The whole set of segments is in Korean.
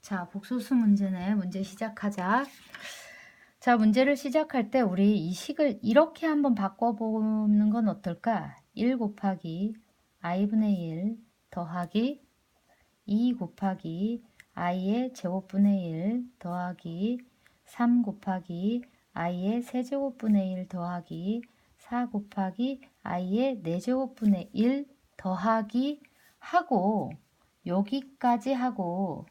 자, 복소수 문제네. 문제 시작하자. 자, 문제를 시작할 때 우리 이 식을 이렇게 한번 바꿔보는 건 어떨까? 1 곱하기 i분의 1 더하기 2 곱하기 i의 제곱분의 1 더하기 3 곱하기 i의 세제곱분의 1 더하기 4 곱하기 i의 4제곱분의 1 더하기 하고 여기까지 하고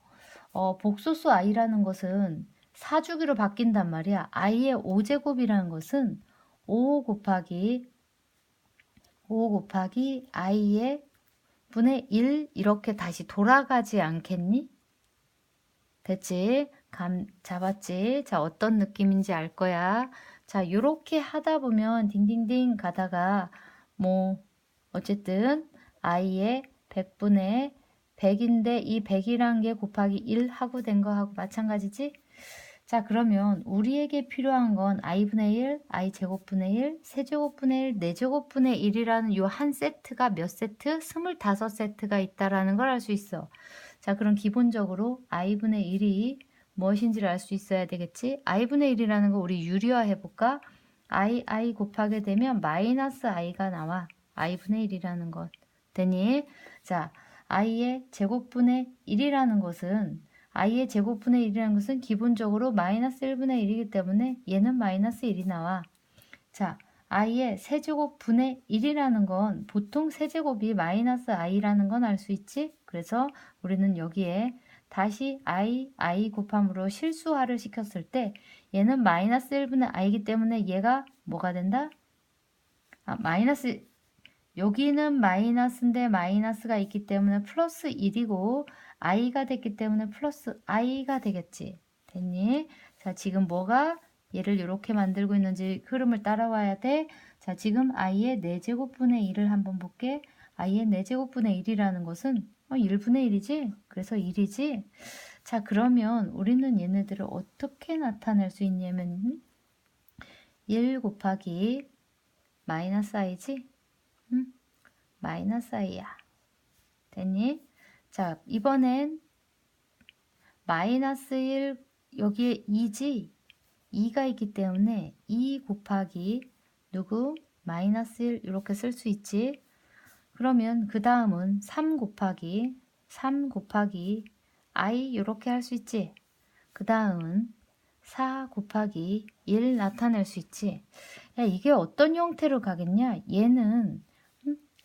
어, 복소수 i라는 것은 사주기로 바뀐단 말이야. i의 5제곱이라는 것은 5 곱하기 5 곱하기 i의 분의 1 이렇게 다시 돌아가지 않겠니? 됐지? 감 잡았지? 자, 어떤 느낌인지 알 거야. 자, 요렇게 하다 보면 딩딩딩 가다가 뭐 어쨌든 i의 100분의 100인데 이 100이란 게 곱하기 1 하고 된 거하고 마찬가지지? 자, 그러면 우리에게 필요한 건 i분의 1, i 제곱분의 1, 세제곱분의 1, 4제곱분의 1이라는 요 한 세트가 몇 세트? 25세트가 있다라는 걸 알 수 있어. 자, 그럼 기본적으로 i분의 1이 무엇인지를 알 수 있어야 되겠지? i분의 1이라는 거 우리 유리화 해볼까? i, i 곱하게 되면 마이너스 i가 나와. i분의 1이라는 것. 되니? 자, i의 제곱분의 1이라는 것은 i의 제곱분의 1이라는 것은 기본적으로 마이너스 1분의 1이기 때문에 얘는 마이너스 1이 나와. 자, i의 세제곱분의 1이라는 건 보통 세제곱이 마이너스 i라는 건 알 수 있지? 그래서 우리는 여기에 다시 i, i 곱함으로 실수화를 시켰을 때 얘는 마이너스 1분의 i이기 때문에 얘가 뭐가 된다? 아, 마이너스 여기는 마이너스인데 마이너스가 있기 때문에 플러스 1이고 i가 됐기 때문에 플러스 i가 되겠지. 됐니? 자, 지금 뭐가 얘를 이렇게 만들고 있는지 흐름을 따라와야 돼. 자, 지금 i의 4제곱분의 1을 한번 볼게. i의 4제곱분의 1이라는 것은 어, 1분의 1이지? 그래서 1이지? 자, 그러면 우리는 얘네들을 어떻게 나타낼 수 있냐면 1 곱하기 마이너스 i지? 응? 마이너스 i야. 됐니? 자, 이번엔 마이너스 1 여기에 2지? 2가 있기 때문에 2 곱하기 누구? 마이너스 1 이렇게 쓸 수 있지? 그러면 그 다음은 3 곱하기 3 곱하기 i 이렇게 할 수 있지? 그 다음은 4 곱하기 1 나타낼 수 있지? 야, 이게 어떤 형태로 가겠냐? 얘는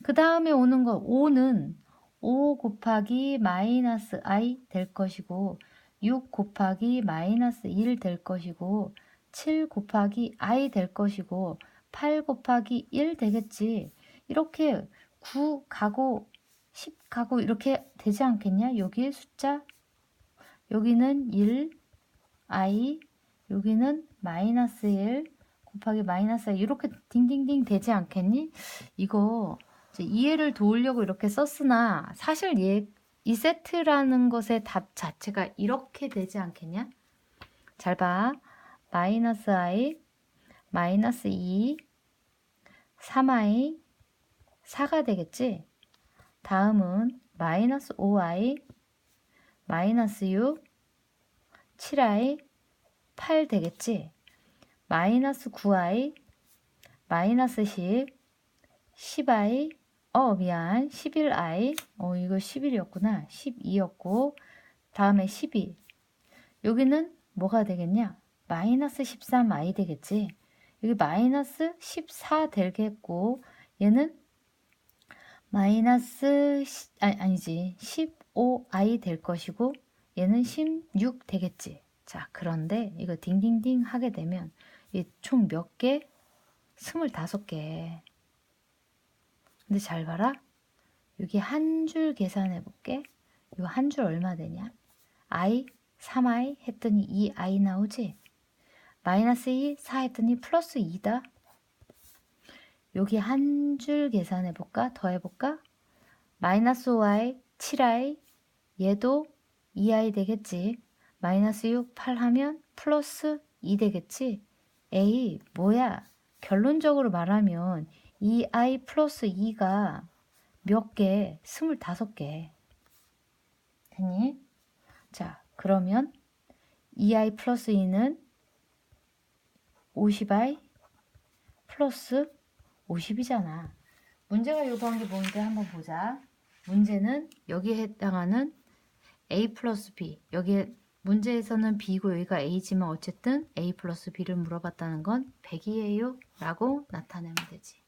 그 다음에 오는 거 5는 5 곱하기 마이너스 i 될 것이고 6 곱하기 마이너스 1 될 것이고 7 곱하기 i 될 것이고 8 곱하기 1 되겠지. 이렇게 9 가고 10 가고 이렇게 되지 않겠냐? 여기 숫자 여기는 1 i 여기는 마이너스 1 곱하기 마이너스 1 이렇게 딩딩딩 되지 않겠니? 이거 이해를 도우려고 이렇게 썼으나 사실 얘, 이 세트라는 것의 답 자체가 이렇게 되지 않겠냐? 잘 봐. 마이너스 i, 마이너스 2, 3i, 4가 되겠지? 다음은 마이너스 5i, 마이너스 6, 7i, 8 되겠지? 마이너스 9i, 마이너스 10, 10i, 어 미안. 11i 어 이거 11이었구나. 12였고 다음에 12 여기는 뭐가 되겠냐? 마이너스 13i 되겠지? 여기 마이너스 14 되겠고 얘는 마이너스 아니, 아니지. 15i 될 것이고 얘는 16 되겠지. 자 그런데 이거 딩딩딩 하게 되면 총 몇 개? 25개 근데 잘 봐라. 여기 한 줄 계산해 볼게. 이 한 줄 얼마 되냐? i 3i 했더니 2i 나오지? 마이너스 2, 4 했더니 플러스 2다. 여기 한 줄 계산해 볼까? 더 해 볼까? 마이너스 5i, 7i 얘도 2i 되겠지. 마이너스 6, 8 하면 플러스 2 되겠지. 에이 뭐야 결론적으로 말하면 이 i 플러스 2가 몇 개? 25개. 됐니? 자, 그러면 2i 플러스 2는 50i 플러스 50이잖아. 문제가 요구한 게 뭔지 한번 보자. 문제는 여기에 해당하는 a 플러스 b. 여기에 문제에서는 b고 여기가 a지만 어쨌든 a 플러스 b를 물어봤다는 건 100이에요 라고 나타내면 되지.